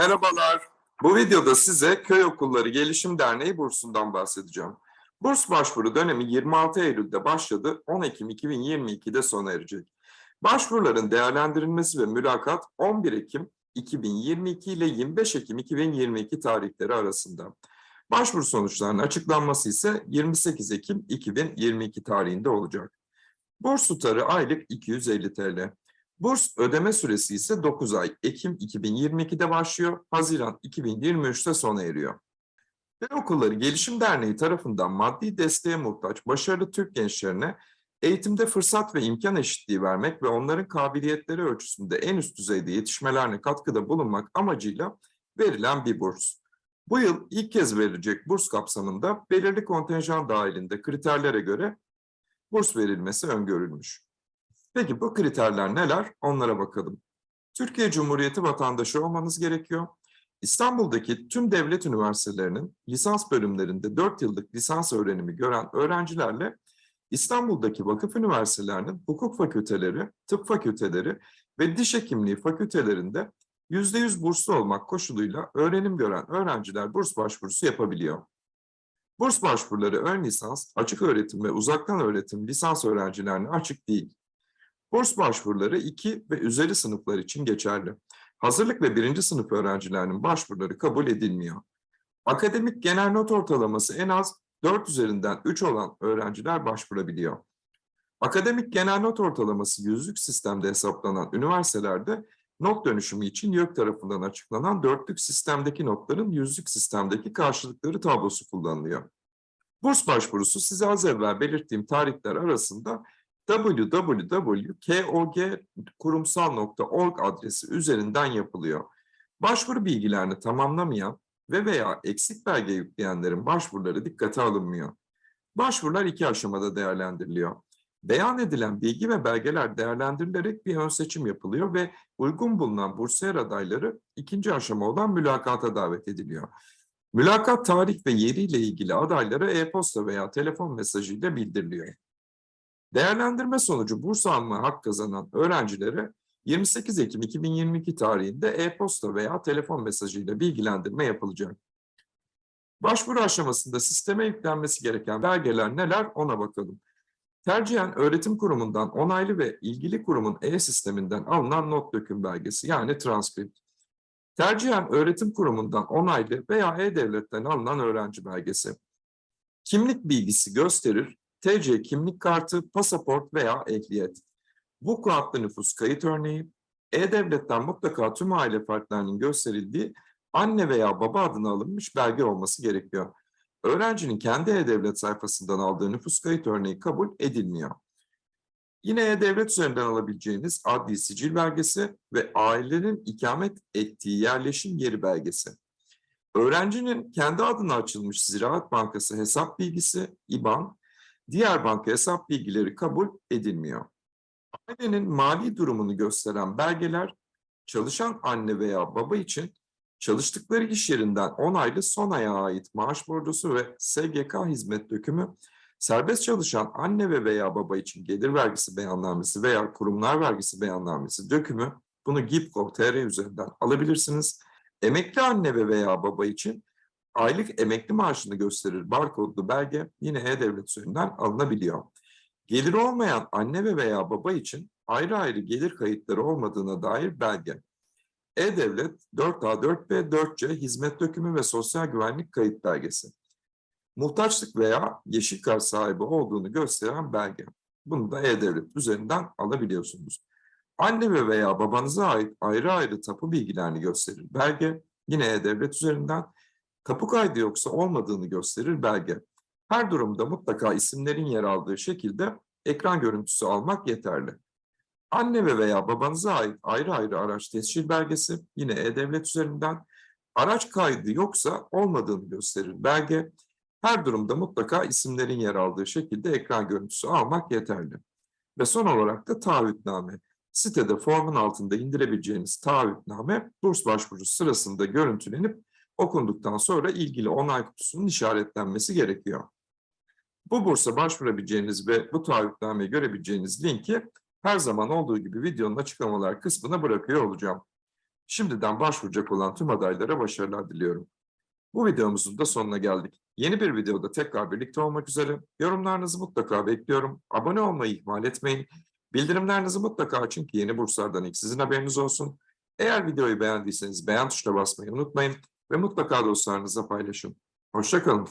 Merhabalar. Bu videoda size Köy Okulları Gelişim Derneği bursundan bahsedeceğim. Burs başvuru dönemi 26 Eylül'de başladı, 10 Ekim 2022'de sona erecek. Başvuruların değerlendirilmesi ve mülakat 11 Ekim 2022 ile 25 Ekim 2022 tarihleri arasında. Başvuru sonuçlarının açıklanması ise 28 Ekim 2022 tarihinde olacak. Burs tutarı aylık 250 TL. Burs ödeme süresi ise 9 ay. Ekim 2022'de başlıyor, Haziran 2023'te sona eriyor. Köy Okulları Gelişim Derneği tarafından maddi desteğe muhtaç başarılı Türk gençlerine eğitimde fırsat ve imkan eşitliği vermek ve onların kabiliyetleri ölçüsünde en üst düzeyde yetişmelerine katkıda bulunmak amacıyla verilen bir burs. Bu yıl ilk kez verilecek burs kapsamında belirli kontenjan dahilinde kriterlere göre burs verilmesi öngörülmüş. Peki bu kriterler neler? Onlara bakalım. Türkiye Cumhuriyeti vatandaşı olmanız gerekiyor. İstanbul'daki tüm devlet üniversitelerinin lisans bölümlerinde 4 yıllık lisans öğrenimi gören öğrencilerle İstanbul'daki vakıf üniversitelerinin hukuk fakülteleri, tıp fakülteleri ve diş hekimliği fakültelerinde %100 burslu olmak koşuluyla öğrenim gören öğrenciler burs başvurusu yapabiliyor. Burs başvuruları ön lisans, açık öğretim ve uzaktan öğretim lisans öğrencilerine açık değil. Burs başvuruları 2 ve üzeri sınıflar için geçerli. Hazırlık ve birinci sınıf öğrencilerinin başvuruları kabul edilmiyor. Akademik genel not ortalaması en az 4 üzerinden 3 olan öğrenciler başvurabiliyor. Akademik genel not ortalaması yüzlük sistemde hesaplanan üniversitelerde not dönüşümü için YÖK tarafından açıklanan dörtlük sistemdeki notların yüzlük sistemdeki karşılıkları tablosu kullanılıyor. Burs başvurusu size az evvel belirttiğim tarihler arasında www.kogkurumsal.org adresi üzerinden yapılıyor. Başvuru bilgilerini tamamlamayan ve veya eksik belge yükleyenlerin başvuruları dikkate alınmıyor. Başvurular iki aşamada değerlendiriliyor. Beyan edilen bilgi ve belgeler değerlendirilerek bir ön seçim yapılıyor ve uygun bulunan bursiyer adayları ikinci aşama olan mülakata davet ediliyor. Mülakat tarih ve yeriyle ilgili adaylara e-posta veya telefon mesajıyla bildiriliyor. Değerlendirme sonucu burs alma hak kazanan öğrencilere 28 Ekim 2022 tarihinde e-posta veya telefon mesajıyla bilgilendirme yapılacak. Başvuru aşamasında sisteme yüklenmesi gereken belgeler neler ona bakalım. Tercihen öğretim kurumundan onaylı ve ilgili kurumun e-sisteminden alınan not döküm belgesi yani transkript. Tercihen öğretim kurumundan onaylı veya e-devletten alınan öğrenci belgesi. Kimlik bilgisi gösterir, TC kimlik kartı, pasaport veya ehliyet. Bu adlı nüfus kayıt örneği, E-Devlet'ten mutlaka tüm aile fertlerinin gösterildiği anne veya baba adına alınmış belge olması gerekiyor. Öğrencinin kendi E-Devlet sayfasından aldığı nüfus kayıt örneği kabul edilmiyor. Yine E-Devlet üzerinden alabileceğiniz adli sicil belgesi ve ailenin ikamet ettiği yerleşim yeri belgesi. Öğrencinin kendi adına açılmış Ziraat Bankası hesap bilgisi, IBAN, diğer banka hesap bilgileri kabul edilmiyor. Ailenin mali durumunu gösteren belgeler, çalışan anne veya baba için çalıştıkları iş yerinden 10 aylık son aya ait maaş borcusu ve SGK hizmet dökümü, serbest çalışan anne ve veya baba için gelir vergisi beyannamesi veya kurumlar vergisi beyannamesi dökümü, bunu GİP.gov.tr üzerinden alabilirsiniz. Emekli anne ve veya baba için aylık emekli maaşını gösterir barkodlu belge yine E-Devlet üzerinden alınabiliyor. Geliri olmayan anne ve veya baba için ayrı ayrı gelir kayıtları olmadığına dair belge. E-Devlet 4A, 4B, 4C hizmet dökümü ve sosyal güvenlik kayıt belgesi. Muhtaçlık veya yeşil kart sahibi olduğunu gösteren belge. Bunu da E-Devlet üzerinden alabiliyorsunuz. Anne ve veya babanıza ait ayrı ayrı tapu bilgilerini gösterir belge. Yine E-Devlet üzerinden tapu kaydı yoksa olmadığını gösterir belge. Her durumda mutlaka isimlerin yer aldığı şekilde ekran görüntüsü almak yeterli. Anne ve veya babanıza ait ayrı ayrı araç tescil belgesi yine E-Devlet üzerinden araç kaydı yoksa olmadığını gösterir belge. Her durumda mutlaka isimlerin yer aldığı şekilde ekran görüntüsü almak yeterli. Ve son olarak da taahhütname. Sitede formun altında indirebileceğiniz taahhütname burs başvurusu sırasında görüntülenip okunduktan sonra ilgili onay kutusunun işaretlenmesi gerekiyor. Bu bursa başvurabileceğiniz ve bu taahhütnameyi görebileceğiniz linki her zaman olduğu gibi videonun açıklamalar kısmına bırakıyor olacağım. Şimdiden başvuracak olan tüm adaylara başarılar diliyorum. Bu videomuzun da sonuna geldik. Yeni bir videoda tekrar birlikte olmak üzere. Yorumlarınızı mutlaka bekliyorum. Abone olmayı ihmal etmeyin. Bildirimlerinizi mutlaka açın ki yeni burslardan ilk sizin haberiniz olsun. Eğer videoyu beğendiyseniz beğen tuşuna basmayı unutmayın ve mutlaka dostlarınızla paylaşın. Hoşçakalın.